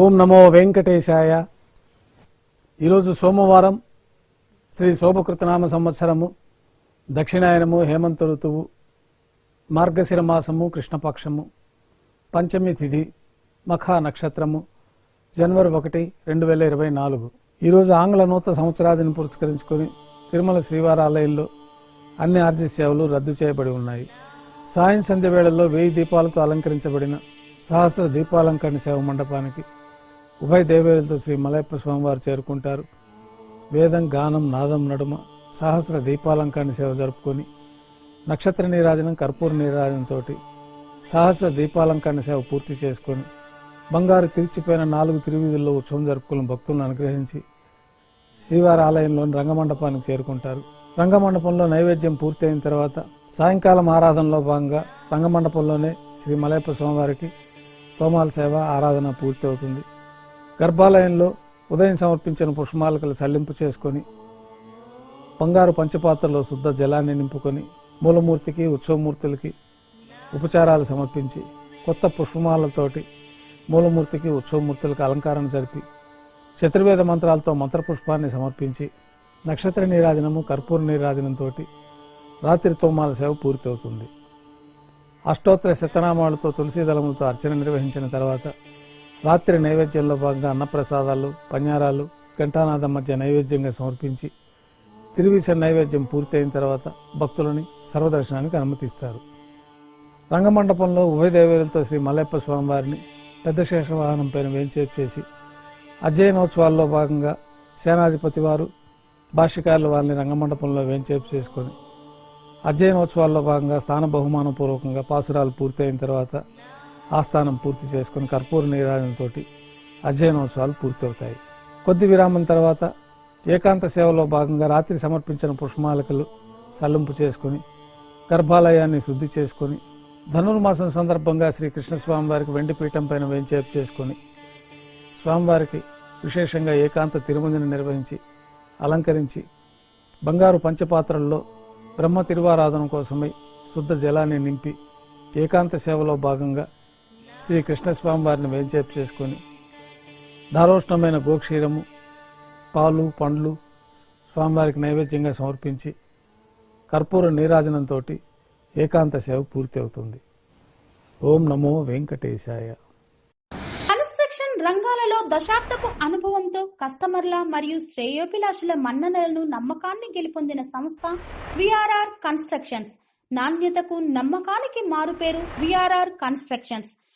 ఓం నమో వెంకటేశాయ. ఈరోజు సోమవారం శ్రీ శోభకృతనామ సంవత్సరము దక్షిణాయనము హేమంత ఋతువు మార్గశిర మాసము కృష్ణపక్షము పంచమి తిథి మఖా నక్షత్రము జనవరి ఒకటి రెండు వేల ఇరవై నాలుగు. ఈరోజు ఆంగ్ల నూతన సంవత్సరాదిని పురస్కరించుకొని తిరుమల శ్రీవారాలయంలో అన్ని ఆర్జీ సేవలు రద్దు చేయబడి ఉన్నాయి. సాయం సంధ్య వేళల్లో వెయ్యి దీపాలతో అలంకరించబడిన సహస్ర దీపాలంకరణ సేవ మండపానికి ఉభయ దేవేలతో శ్రీ మలయప్ప స్వామివారు చేరుకుంటారు. వేదం గానం నాదం నడుమ సహస్ర దీపాలంకరణ సేవ జరుపుకొని నక్షత్ర నీరాజనం కర్పూర నీరాజనంతో సహస్ర దీపాలంకరణ సేవ పూర్తి చేసుకొని బంగారు తిరిచిపోయిన నాలుగు తిరువీధుల్లో ఉత్సవం జరుపుకున్న భక్తులను అనుగ్రహించి శ్రీవారి ఆలయంలోని రంగమండపానికి చేరుకుంటారు. రంగమండపంలో నైవేద్యం పూర్తయిన తర్వాత సాయంకాలం ఆరాధనలో భాగంగా రంగమండపంలోనే శ్రీ మలయప్ప స్వామివారికి తోమాల సేవ ఆరాధన పూర్తి అవుతుంది గర్భాలయంలో ఉదయం సమర్పించిన పుష్పమాలకలు సల్లింపు చేసుకొని బంగారు పంచపాత్రలో శుద్ధ జలాన్ని నింపుకొని మూలమూర్తికి ఉత్సవమూర్తులకి ఉపచారాలు సమర్పించి కొత్త పుష్పమాలతోటి మూలమూర్తికి ఉత్సవమూర్తులకు అలంకారం జరిపి చతుర్వేద మంత్రాలతో మంత్రపుష్పాన్ని సమర్పించి నక్షత్ర నీరాజనము కర్పూర నీరాజనంతో రాత్రి తోమాల సేవ పూర్తవుతుంది. అష్టోత్తర శతనామాలతో తులసీదళములతో అర్చన నిర్వహించిన తర్వాత రాత్రి నైవేద్యంలో భాగంగా అన్నప్రసాదాలు పన్యారాలు ఘంటానాదం మధ్య నైవేద్యంగా సమర్పించి తిరువీస నైవేద్యం పూర్తయిన తర్వాత భక్తులని సర్వదర్శనానికి అనుమతిస్తారు. రంగమండపంలో ఉభయ దేవేలతో శ్రీ మల్లయ్యప్ప స్వామివారిని పెద్ద శేషవాహనం పైన వేంచేసి చేసి అధ్యయనోత్సవాల్లో భాగంగా సేనాధిపతి వారు భాష్యకారుల వారిని రంగమండపంలో వేంచేపు చేసుకొని అధ్యయనోత్సవాల్లో భాగంగా స్థాన బహుమాన పూర్వకంగా పాసురాలు పూర్తయిన తర్వాత ఆస్థానం పూర్తి చేసుకుని కర్పూర నీరాజనతో అధ్యయనోత్సవాలు పూర్తవుతాయి. కొద్ది విరామం తర్వాత ఏకాంత సేవలో భాగంగా రాత్రి సమర్పించిన పుష్పమాలకలు సల్లింపు చేసుకుని గర్భాలయాన్ని శుద్ధి చేసుకుని ధనుర్మాసం సందర్భంగా శ్రీ కృష్ణస్వామివారికి వెండి పీఠం పైన వేంచేపు చేసుకొని స్వామివారికి విశేషంగా ఏకాంత తిరుమంజన నిర్వహించి అలంకరించి బంగారు పంచపాత్రల్లో బ్రహ్మ తిరువారాధన కోసమై శుద్ధ జలాన్ని నింపి ఏకాంత సేవలో భాగంగా శ్రీ కృష్ణస్వామి వారిని వేంచేపు చేసుకొని దారోష్ణమైన గోక్షీరము పాలు పండ్లు స్వామివారికి నైవేద్యంగా సమర్పించి కర్పూర నీరాజనంతో ఏకాంత సేవ పూర్తి అవుతుంది ఓం నమో వెంకటేశాయ. కన్స్ట్రక్షన్ రంగాలలో దశాబ్దపు అనుభవంతో కస్టమర్ల మరియు శ్రేయోభిలాషుల మన్ననలను నమ్మకాన్ని గెలుపొందిన సంస్థ విఆర్ఆర్ కన్స్ట్రక్షన్స్. నాణ్యతకు నమ్మకానికి మారుపేరు VRR constructions.